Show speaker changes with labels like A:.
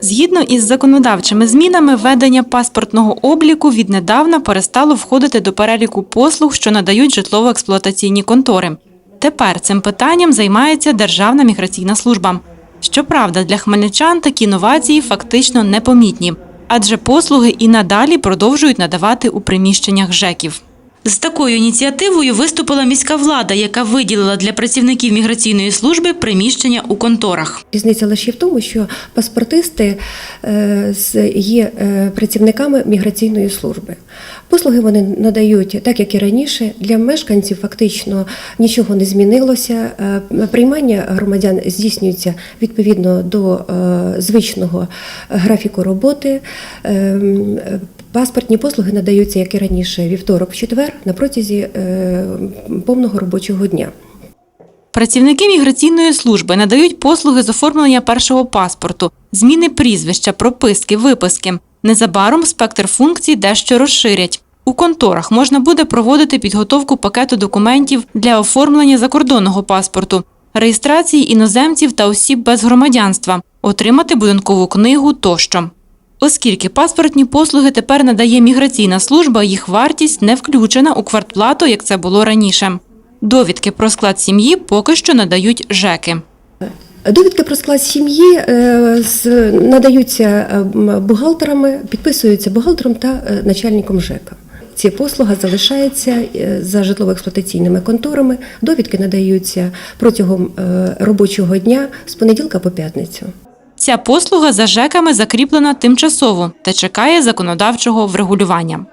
A: Згідно із законодавчими змінами, ведення паспортного обліку віднедавна перестало входити до переліку послуг, що надають житлово-експлуатаційні контори. Тепер цим питанням займається Державна міграційна служба. Щоправда, для хмельничан такі новації фактично непомітні, адже послуги і надалі продовжують надавати у приміщеннях ЖЕКів. З такою ініціативою виступила міська влада, яка виділила для працівників міграційної служби приміщення у конторах.
B: Різниця лише в тому, що паспортисти е, є е, працівниками міграційної служби. Послуги вони надають так, як і раніше. Для мешканців фактично нічого не змінилося. Е, Приймання громадян здійснюється відповідно до звичного графіку роботи. Паспортні послуги надаються, як і раніше, вівторок, в четвер на протязі е, повного робочого дня.
A: Працівники міграційної служби надають послуги з оформлення першого паспорту, зміни прізвища, прописки, виписки. Незабаром спектр функцій дещо розширять. У конторах можна буде проводити підготовку пакету документів для оформлення закордонного паспорту, реєстрації іноземців та осіб без громадянства, отримати будинкову книгу тощо. Оскільки паспортні послуги тепер надає міграційна служба, їх вартість не включена у квартплату, як це було раніше. Довідки про склад сім'ї поки що надають ЖЕКи.
B: Довідки про склад сім'ї е, надаються е, бухгалтерами, підписуються бухгалтером та е, начальником ЖЕКа. Ці послуга залишається за житлово-експлуатаційними конторами. Довідки надаються протягом робочого дня з понеділка по п'ятницю.
A: Ця послуга за ЖЕКами закріплена тимчасово та чекає законодавчого врегулювання.